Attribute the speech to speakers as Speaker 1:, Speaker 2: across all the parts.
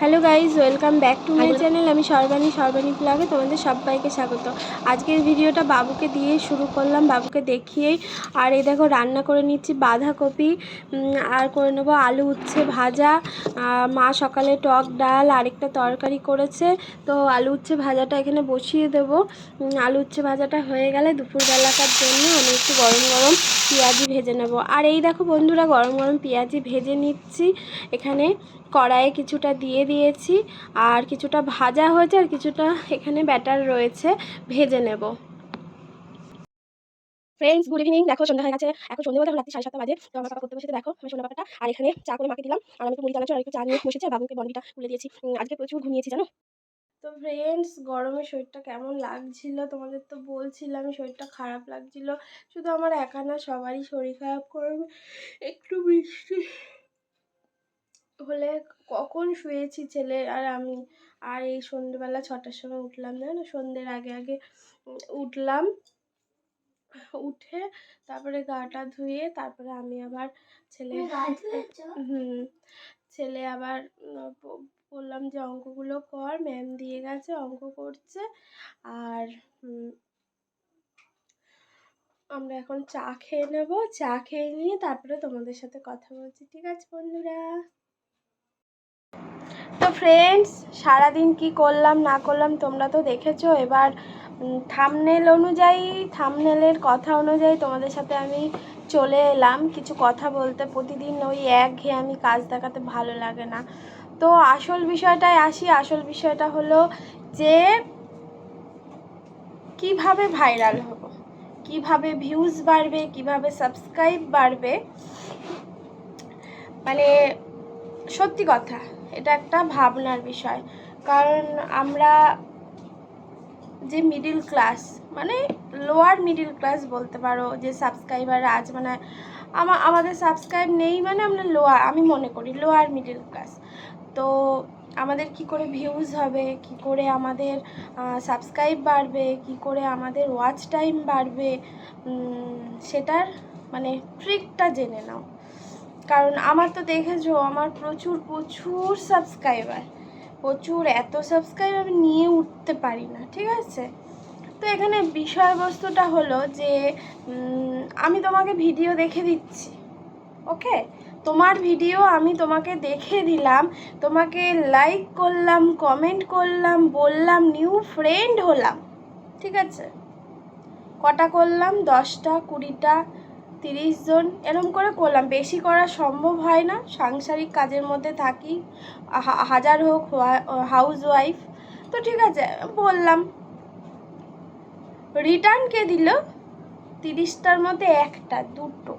Speaker 1: Hello guys welcome back to my channel আমি সর্বাণী সর্বাণী ব্লগে তোমাদের সবাইকে স্বাগত। আজকের ভিডিওটা বাবুকে দিয়ে শুরু করলাম বাবুকে দেখিয়েই আর এই দেখো রান্না করে নিচ্ছি বাঁধাকপি আর করে নেব আলু উচ্ছে ভাজা। মা সকালে টক ডাল আরেকটা তরকারি করেছে। তো আলু উচ্ছে ভাজাটা এখানে বসিয়ে দেবো। আলু উচ্ছে ভাজাটা হয়ে গেলে দুপুরবেলাকার জন্য আমি একটু গরম গরম পেঁয়াজি ভেজে নেব। আর এই দেখো বন্ধুরা গরম গরম পেঁয়াজি ভেজে নিচ্ছি। এখানে কড়াইয়ে কিছুটা দিয়ে দিয়েছি, আর কিছুটা ভাজা হয়েছে আর কিছুটা এখানে ব্যাটার রয়েছে, ভেজে নেব। ফ্রেন্ডস গুড ইভিনিং দেখো, সন্ধ্যা হয়ে গেছে। এখন সন্ধ্যে বলতে রাত্রি সাড়ে সাতটা বাজে। তো আমার পাপা করতে বসেছে। দেখো আমি সন্ধ্যা পাপাটা। আর এখানে চা করে মাকে দিলাম। আর আমি মুড়ি চানাচুর আর একটু চা নিয়ে বসেছি। আর বাবুকে বনবিটা তুলে দিয়েছি। আজকে প্রচুর ঘুমিয়েছি, জানো? তো ফ্রেন্ডস গরমে শরীরটা কেমন লাগছিল? তোমাদের তো বলছিলাম, শরীরটা খারাপ লাগছিল। শুধু আমার একা না, সবারই শরীর খারাপ। করবে একটু বৃষ্টি। হলে কখন শুয়েছি ছেলে? আর আমি আর এই সন্ধ্যেবেলা ছটার সময় উঠলাম জানো? সন্ধ্যের আগে আগে উঠলাম উঠে তারপরে গাটা ধুয়ে তারপরে আমি আবার ছেলে হুম ছেলে আবার বললাম যে অঙ্কগুলো কর ম্যাম দিয়ে গেছে অঙ্ক করছে আর আমরা এখন চা খেয়ে নেব। চা খেয়ে নিয়ে তারপরে তোমাদের সাথে কথা বলছি ঠিক আছে বন্ধুরা? তো ফ্রেন্ডস সারাদিন কি করলাম, না করলাম তোমরা তো দেখেছ। এবার থামনেল অনুযায়ী থামনেলের কথা অনুযায়ী তোমাদের সাথে আমি চলে এলাম। কিছু কথা বলতে, প্রতিদিন ওই এক আমি কাজ দেখাতে ভালো লাগে না। তো আসল বিষয়টায় আসি, আসল বিষয়টা হলো যে, কীভাবে ভাইরাল হব, কীভাবে ভিউজ বাড়বে, কীভাবে সাবস্ক্রাইব বাড়বে। মানে সত্যি কথা এটা একটা ভাবনার বিষয়। কারণ আমরা যে মিডিল ক্লাস মানে লোয়ার মিডিল ক্লাস বলতে পারো, যে সাবস্ক্রাইবার আজ মানে আমা, আমাদের সাবস্ক্রাইব নেই মানে আমরা লোয়ার আমি মনে করি লোয়ার মিডিল ক্লাস তো আমাদের কি করে ভিউজ হবে, কি করে আমাদের সাবস্ক্রাইব বাড়বে, কি করে আমাদের ওয়াচ টাইম বাড়বে সেটার মানে ট্রিকটা জেনে নাও। কারণ আমার তো দেখেছ, আমার প্রচুর প্রচুর সাবস্ক্রাইবার প্রচুর, এত সাবস্ক্রাইব আমি নিয়ে উঠতে পারি না, ঠিক আছে? তো এখানে বিষয়বস্তুটা হলো যে আমি তোমাকে ভিডিও দেখে দিচ্ছি, ওকে? তোমার ভিডিও আমি তোমাকে দেখে দিলাম, তোমাকে লাইক করলাম কমেন্ট করলাম, বললাম নিউ ফ্রেন্ড হলাম, ঠিক আছে? কটা করলাম? দশটা, কুড়িটা তিরিশ জন এরম করে করলাম। বেশি করা সম্ভব হয় না। সাংসারিক কাজের মধ্যে থাকি। হাজার হোক হাউস ওয়াইফ তো ঠিক আছে, বললাম। রিটার্ন কে দিল? তিরিশটার মধ্যে একটা, দুটো।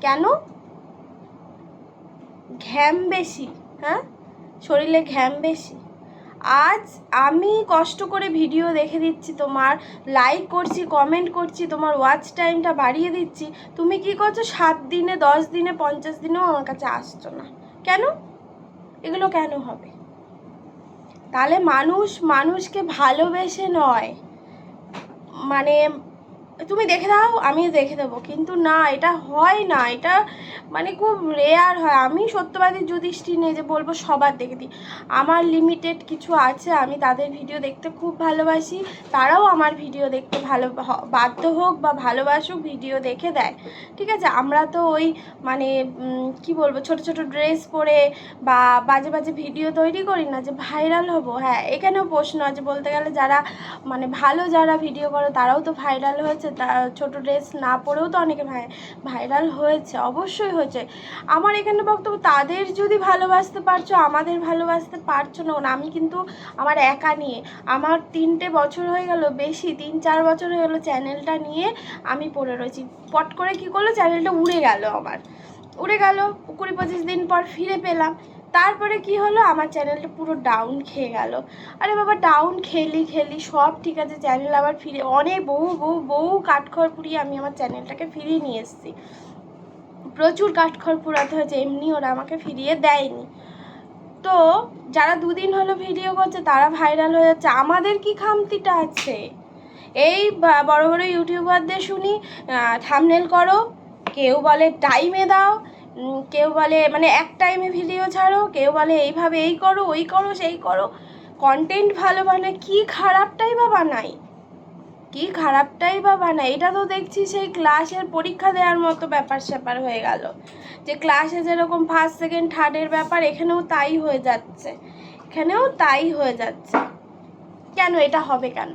Speaker 1: কেন? ঘ্যাম বেশি হ্যাঁ? শরীরে ঘ্যাম বেশি। আজ আমি কষ্ট করে ভিডিও দেখে দিচ্ছি, তোমার লাইক করছি কমেন্ট করছি, তোমার ওয়াচ টাইমটা বাড়িয়ে দিচ্ছি। তুমি কি করছ? সাত দিনে, দশ দিনে, পঞ্চাশ দিনেও আমার কাছে আসছো না। কেন? এগুলো কেন হবে? তাহলে মানুষ মানুষকে ভালোবেসে নয়। মানে তুমি দেখে দাও, আমি দেখে দেবো। কিন্তু না, এটা হয় না। এটা মানে খুব রেয়ার হয়। আমি সত্যবাদী যুধিষ্ঠি নেই যে বলব সবার দেখে দিই। আমার লিমিটেড কিছু আছে, আমি তাদের ভিডিও দেখতে খুব ভালোবাসি। তারাও আমার ভিডিও দেখতে ভালো বাধ্য হোক বা ভালোবাসুক ভিডিও দেখে দেয়। ঠিক আছে? আমরা তো ওই মানে কি বলব, ছোট ছোট ড্রেস পরে বা বাজে বাজে ভিডিও তৈরি করি না যে ভাইরাল হব। হ্যাঁ এখানেও প্রশ্ন আছে। বলতে গেলে যারা মানে ভালো যারা ভিডিও করে, তারাও তো ভাইরাল হয়েছে। তা ছোট ড্রেস না পরেও তো অনেকে ভাই ভাইরাল হয়েছে অবশ্যই হয়েছে। আমার এখানে বক্তব্য তাদের যদি ভালোবাসতে পারছ আমাদের ভালোবাসতে পারছ না, আমি কিন্তু আমার একা নিয়ে আমার তিনটে বছর হয়ে গেল বেশি তিন চার বছর হয়ে গেলো চ্যানেলটা নিয়ে আমি পড়ে রয়েছি। পট করে কি করল? চ্যানেলটা উড়ে গেল আমার। উড়ে গেল কুড়ি পঁচিশ দিন পর ফিরে পেলাম। তারপরে কি হলো? আমার চ্যানেলটা পুরো ডাউন খেয়ে গেল। আরে বাবা ডাউন খেলি খেলি, সব ঠিক আছে চ্যানেল আবার ফিরে, অনেক বহু বহু বহু কাঠখড় পুড়িয়ে আমি আমার চ্যানেলটাকে ফিরিয়ে নিয়ে এসেছি। প্রচুর কাঠখড় পুরাতে হয়েছে, এমনি ওরা আমাকে ফিরিয়ে দেয়নি। তো যারা দুদিন হলো ভিডিও করছে, তারা ভাইরাল হয়ে যাচ্ছে। আমাদের কি খামতিটা আছে? এই বড় বড় ইউটিউবারদের শুনি থামনেল করো, কেউ বলে টাইমে দাও কেউ বলে মানে এক টাইমে ভিডিও ছাড়ো, কেউ বলে, এইভাবে এই করো, ওই করো, সেই করো। কন্টেন্ট ভালো বানায় কি খারাপটাই বা বানাই কি খারাপটাই বা বানায়? এটা তো দেখছি সেই ক্লাসের পরীক্ষা দেওয়ার মতো ব্যাপার স্যাপার হয়ে গেল। যে ক্লাসে যেরকম ফার্স্ট সেকেন্ড থার্ডের ব্যাপার, এখানেও তাই হয়ে যাচ্ছে। এখানেও তাই হয়ে যাচ্ছে। কেন? এটা হবে কেন?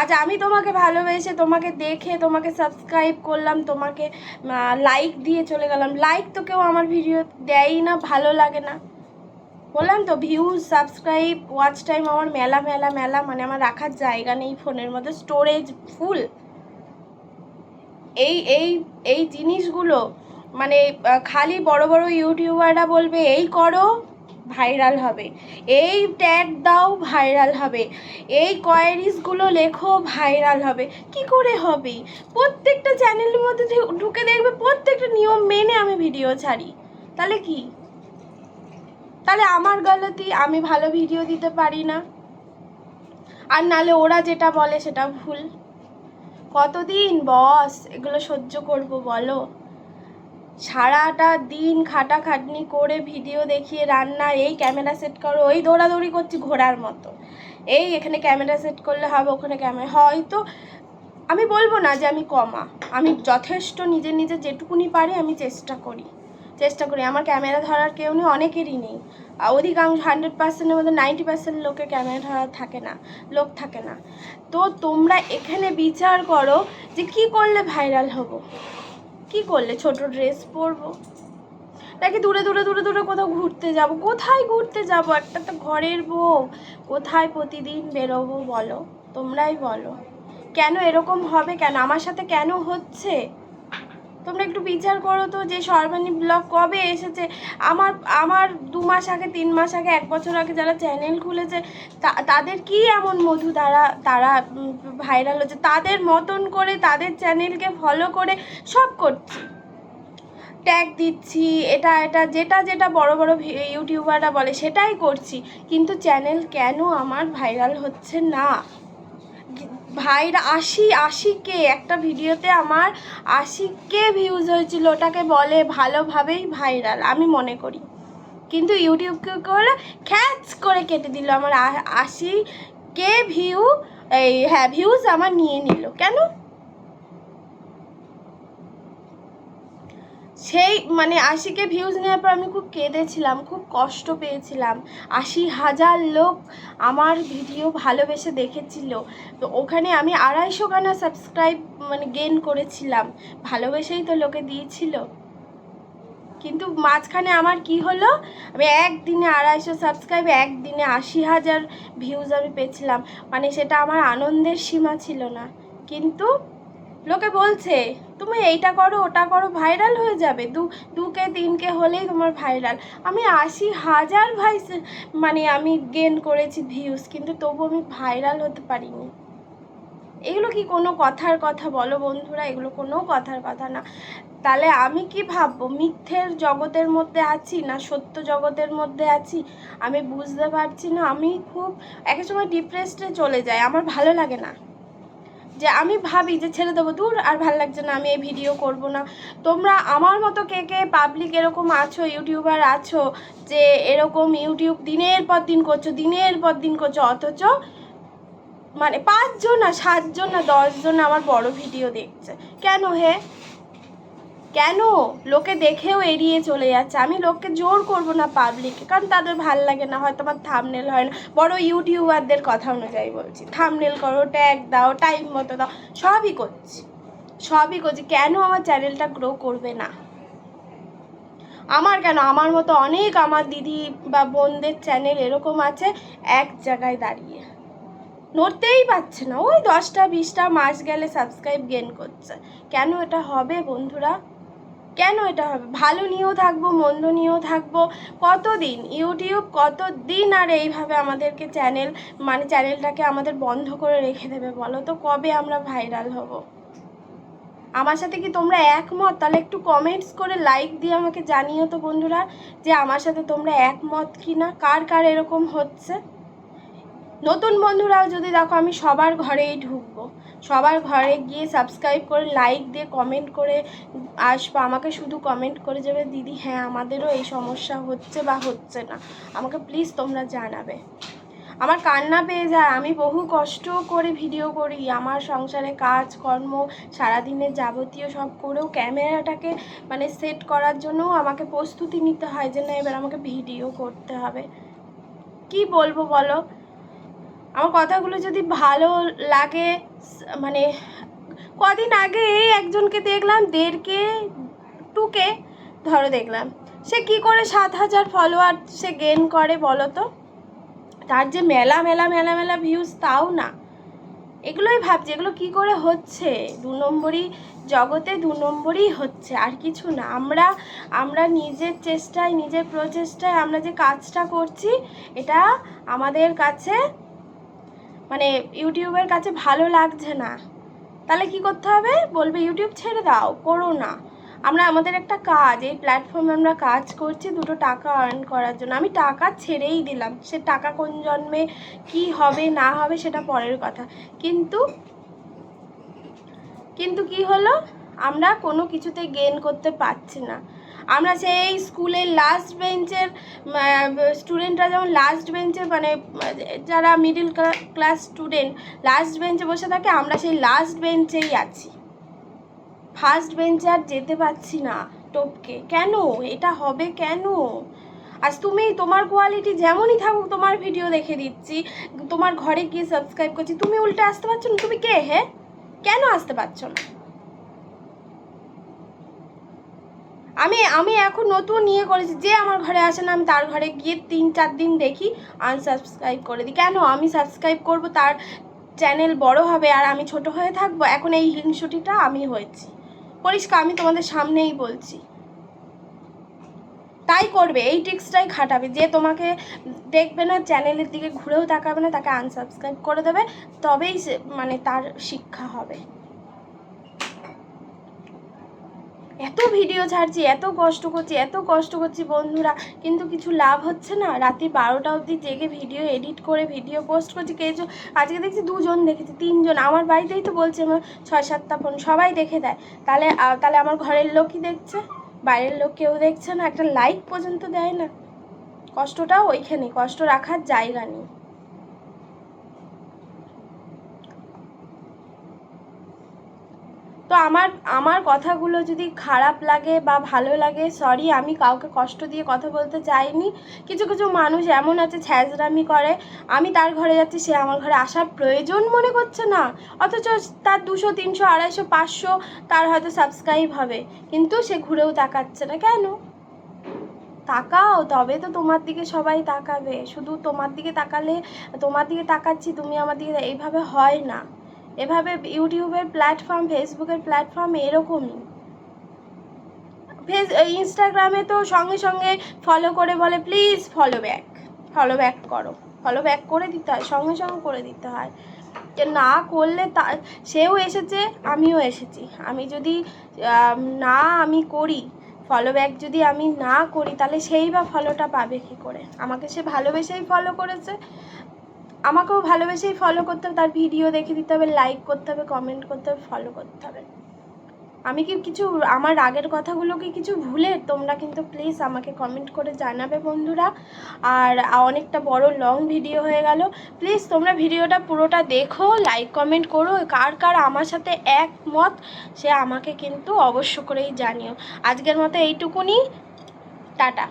Speaker 1: আজ আমি তোমাকে ভালোবেসে, তোমাকে দেখে, তোমাকে সাবস্ক্রাইব করলাম, তোমাকে লাইক দিয়ে চলে গেলাম। লাইক তো কেউ আমার ভিডিও দেয়ই না, ভালো লাগে না। বললাম তো ভিউজ সাবস্ক্রাইব ওয়াচ টাইম আমার মেলা মেলা মেলা মানে আমার রাখার জায়গা নেই ফোনের মধ্যে স্টোরেজ ফুল এই এই এই জিনিসগুলো মানে খালি বড় বড় ইউটিউবাররা বলবে, এই করো। ভাইরাল হবে। এই ট্যাগ দাও, ভাইরাল হবে। এই কোয়ারিজগুলো লেখো, ভাইরাল হবে। কি করে হবে? প্রত্যেকটা চ্যানেলের মধ্যে ঢুকে দেখবে, প্রত্যেকটা নিয়ম মেনে আমি ভিডিও ছাড়ি। তাহলে কি? তাহলে আমার গলতি, আমি ভালো ভিডিও দিতে পারি না। আর নালে ওরা যেটা বলে সেটা ভুল। কতদিন? বস, এগুলো সহ্য করব, বলো। সারাটা দিন খাটাখাটনি করে ভিডিও দেখিয়ে রান্না, এই ক্যামেরা সেট করো ওই দৌড়াদৌড়ি করছি ঘোড়ার মতো। এই এখানে ক্যামেরা সেট করলে হবে, ওখানে ক্যামেরা হয়তো আমি বলব না যে আমি কমা। আমি যথেষ্ট নিজের নিজে যেটুকুনি পারি আমি চেষ্টা করি। চেষ্টা করি। আমার ক্যামেরা ধরার কেউ নেই, অনেকেরই নেই। অধিকাংশ হান্ড্রেড পার্সেন্টের মধ্যে নাইনটি পার্সেন্ট লোকের ক্যামেরা ধরার থাকে না, লোক থাকে না। তো তোমরা এখানে বিচার করো যে কি করলে ভাইরাল হব। কি করলে ছোট ড্রেস পরবো? নাকি দূরে দূরে দূরে দূরে কোথাও ঘুরতে যাব? কোথায় ঘুরতে যাব? একটা তো ঘরের বউ। কোথায় প্রতিদিন বেরোবো বলো? তোমরাই বলো। কেন এরকম হবে? কেন? আমার সাথে কেন হচ্ছে? তোমরা একটু বিচার করো তো যে সর্বাণী ব্লগ কবে এসেছে? আমার আমার দু মাস আগে, তিন মাস আগে, এক বছর আগে যারা চ্যানেল খুলেছে তাদের কি এমন মধু তারা তারা ভাইরাল হচ্ছে? তাদের মতন করে, তাদের চ্যানেলকে ফলো করে সব করছি। ট্যাগ দিচ্ছি, এটা এটা, যেটা যেটা বড় বড় ইউটিউবাররা বলে, সেটাই করছি। কিন্তু চ্যানেল কেন আমার ভাইরাল হচ্ছে না? ভাইরা আশি আশি কে একটা ভিডিওতে আমার আশি কে ভিউজ হয়েছিল। ওটাকে বলে ভালোভাবেই ভাইরাল আমি মনে করি। কিন্তু ইউটিউবকে করে খ্যাচ করে কেটে দিল আমার আশি কে ভিউ এই হ্যাঁ ভিউজ আমার নিয়ে নিল। কেন? সেই মানে আশিকে ভিউজ নেওয়ার পর আমি খুব কেঁদেছিলাম, খুব কষ্ট পেয়েছিলাম। আশি হাজার লোক আমার ভিডিও ভালোবেসে দেখেছিল। তো ওখানে আমি আড়াইশো খানা সাবস্ক্রাইব মানে গেন করেছিলাম। ভালোবেসেই তো লোকে দিয়েছিল। কিন্তু মাঝখানে আমার কি হলো? আমি একদিনে আড়াইশো সাবস্ক্রাইব একদিনে আশি হাজার ভিউজ আমি পেয়েছিলাম। মানে সেটা আমার আনন্দের সীমা ছিল না। কিন্তু লোকে বলছে, তুমি এইটা করো, ওটা করো ভাইরাল হয়ে যাবে। দু, দুকে, তিনকে হলেই তোমার ভাইরাল আমি আশি হাজার ভাই মানে আমি গেন করেছি ভিউজ কিন্তু তবু আমি ভাইরাল হতে পারিনি। এগুলো কি কোনো কথার কথা? বলো বন্ধুরা, এগুলো কোনো কথার কথা না। তাহলে আমি কি ভাববো, মিথ্যের জগতের মধ্যে আছি না সত্য জগতের মধ্যে আছি? আমি বুঝতে পারছি না, আমি খুব, এক সময় ডিপ্রেসডে চলে যাই, আমার ভালো লাগে না। যে আমি ভাবি যে ছেড়ে দেবো, দূর আর ভালো লাগছে না, আমি এই ভিডিও করব না। তোমরা আমার মতো কে কে পাবলিক এরকম আছো ইউটিউবার আছো, যে এরকম ইউটিউব দিনের পর দিন করছ, দিনের পর দিন করছ, অথচ মানে পাঁচজন না, সাতজন না, দশজন আমার বড় ভিডিও দেখছে। কেন হে? কেন? লোকে দেখেও এড়িয়ে চলে যাচ্ছে। আমি লোককে জোর করব না পাবলিককে কারণ তাদের ভালো লাগে না, হয়তো আমার থামনেল হয় না। বড় ইউটিউবারদের কথা অনুযায়ী বলছি। থামনেল করো ট্যাগ দাও টাইম মতো দাও, সবই করছি। সবই করছি। কেন আমার চ্যানেলটা গ্রো করবে না? আমার কেন? আমার মতো অনেক আমার দিদি বা বোনদের চ্যানেল এরকম আছে, এক জায়গায় দাঁড়িয়ে। নড়তেই পারছে না। ওই দশটা, বিশটা মাস গেলে সাবস্ক্রাইব গেন করছে। কেন এটা হবে বন্ধুরা? কেন এটা হবে? ভালো নিয়েও থাকব, মন্দ নিয়েও থাকব? কতদিন? ইউটিউব কতদিন আর এইভাবে আমাদেরকে চ্যানেল মানে চ্যানেলটাকে আমাদের বন্ধ করে রেখে দেবে বলো তো? কবে আমরা ভাইরাল হব? আমার সাথে কি তোমরা একমত? তাহলে একটু কমেন্টস করে লাইক দিয়ে আমাকে জানিও তো বন্ধুরা, যে আমার সাথে তোমরা একমত কি না কার কার এরকম হচ্ছে? নতুন বন্ধুরাও যদি দেখো, আমি সবার ঘরেই ঢুকবো। সবার ঘরে গিয়ে সাবস্ক্রাইব করে লাইক দিয়ে কমেন্ট করে আসব। আমাকে শুধু কমেন্ট করে যাবে, দিদি হ্যাঁ আমাদেরও এই সমস্যা হচ্ছে বা হচ্ছে না। আমাকে প্লিজ তোমরা জানাবে। আমার কান্না পেয়ে যায়। আমি বহু কষ্ট করে ভিডিও করি। আমার সংসারে কাজ, কর্ম, সারাদিনের যাবতীয় সব করেও ক্যামেরাটাকে মানে সেট করার জন্যও আমাকে প্রস্তুতি নিতে হয় যে, না, এবার আমাকে ভিডিও করতে হবে। কি বলব বলো? আমার কথাগুলো যদি ভালো লাগে মানে কদিন আগে একজনকে দেখলাম, দেড়কে, টুকে ধরো দেখলাম। সে কি করে সাত হাজার ফলোয়ার সে গেন করে বলো তো তার যে মেলা মেলা মেলা মেলা ভিউজ তাও না। এগুলোই ভাবছি, এগুলো কি করে হচ্ছে? দু নম্বরই জগতে দু নম্বরই হচ্ছে, আর কিছু না। আমরা আমরা নিজের চেষ্টায়, নিজের প্রচেষ্টায় আমরা যে কাজটা করছি, এটা আমাদের কাছে মানে ইউটিউবের কাছে ভালো লাগছে না। তাহলে কি করতে হবে? বলবে, ইউটিউব ছেড়ে দাও, করো না। আমরা, আমাদের একটা কাজ, এই প্ল্যাটফর্মে আমরা কাজ করছি, দুটো টাকা আর্ন করার জন্য। আমি টাকা ছেড়েই দিলাম। সে টাকা কোন জন্মে কি হবে, না হবে, সেটা পরের কথা। কিন্তু কিন্তু কি হলো? আমরা কোনো কিছুতে গেন করতে পারছি না। আমরা সেই স্কুলের লাস্ট বেঞ্চের স্টুডেন্টরা যেমন লাস্ট বেঞ্চে মানে যারা মিডিল ক্লাস স্টুডেন্ট লাস্ট বেঞ্চে বসে থাকে, আমরা সেই লাস্ট বেঞ্চেই আছি। ফার্স্ট বেঞ্চে আর যেতে পারছি না টপকে। কেন? এটা হবে কেন? আজ তুমি তোমার কোয়ালিটি যেমনই থাকুক, তোমার ভিডিও দেখে দিচ্ছি, তোমার ঘরে গিয়ে সাবস্ক্রাইব করছি, তুমি উল্টে আসতে পারছ না, তুমি কে হে কেন আসতে পারছ না? আমি আমি এখন নতুন নিয়ে করেছি, যে আমার ঘরে আসে না, আমি তার ঘরে গিয়ে তিন, চার দিন দেখি আনসাবস্ক্রাইব করে দিই। কেন? আমি সাবস্ক্রাইব করব, তার চ্যানেল বড় হবে, আর আমি ছোট হয়ে থাকব? এখন এই হিংসুটিটা আমি হয়েছি। পরিষ্কার, আমি তোমাদের সামনেই বলছি। তাই করবে, এই টিক্সটাই খাটাবে। যে তোমাকে দেখবে না চ্যানেলের দিকে ঘুরেও তাকাবে না, তাকে আনসাবস্ক্রাইব করে দেবে, তবেই মানে তার শিক্ষা হবে। এত ভিডিও ছাড়ছি, এত কষ্ট করছি, এত কষ্ট করছি বন্ধুরা, কিন্তু কিছু লাভ হচ্ছে না। রাতে বারোটা অবধি জেগে ভিডিও এডিট করে, ভিডিও পোস্ট করছি। কিছু আজকে দেখছি দুজন দেখেছি, তিনজন। আমার বাড়িতেই তো বলছে আমার ছয় সাতটা ফোন সবাই দেখে দেয়। তাহলে তাহলে আমার ঘরের লোকই দেখছে? বাইরের লোক কেউ দেখছে না? একটা লাইক পর্যন্ত দেয় না। কষ্টটাও ওইখানে কষ্ট রাখার জায়গা নেই। তো আমার আমার কথাগুলো যদি খারাপ লাগে বা ভালো লাগে সরি আমি কাউকে কষ্ট দিয়ে কথা বলতে চাইনি। কিছু কিছু মানুষ এমন আছে, ছ্যাঁচড়ামি করে। আমি তার ঘরে যাচ্ছি, সে আমার ঘরে আসার প্রয়োজন মনে করছে না। অথচ তার দুশো, তিনশো, আড়াইশো, পাঁচশো তার হয়তো সাবস্ক্রাইব হবে। কিন্তু সে ঘুরেও তাকাচ্ছে না। কেন? তাকাও, তবে তো তোমার দিকে সবাই তাকাবে। শুধু তোমার দিকে তাকালে, তোমার দিকে তাকাচ্ছি, তুমি আমার দিকে, এইভাবে হয় না। এভাবে ইউটিউবের প্ল্যাটফর্ম ফেসবুকের প্ল্যাটফর্ম এরকমই। ফেস ইনস্টাগ্রামে তো সঙ্গে সঙ্গে ফলো করে বলে please follow back follow back করো ফলো ব্যাক করে দিতে হয়, সঙ্গে সঙ্গে করে দিতে হয়। যে না করলে তা, সেও এসেছে, আমিও এসেছি। আমি যদি না আমি করি ফলো ব্যাক যদি আমি না করি, তাহলে সেই বা ফলোটা পাবে কী করে? আমাকে সে ভালোবেসেই ফলো করেছে। আমাকেও ভালোবেসেই ফলো করতে হবে, তার ভিডিও দেখে দিতে হবে লাইক করতে হবে কমেন্ট করতে হবে ফলো করতে হবে। আমি কি কিছু, আমার আগের কথাগুলো কি কিছু ভুলে তোমরা কিন্তু প্লিজ আমাকে কমেন্ট করে জানাবে বন্ধুরা। আর অনেকটা বড় লং ভিডিও হয়ে গেল। প্লিজ তোমরা ভিডিওটা পুরোটা দেখো লাইক কমেন্ট করো, কার কার আমার সাথে একমত, সে আমাকে কিন্তু অবশ্য করেই জানিও। আজকের মতো এইটুকুনি, টাটা।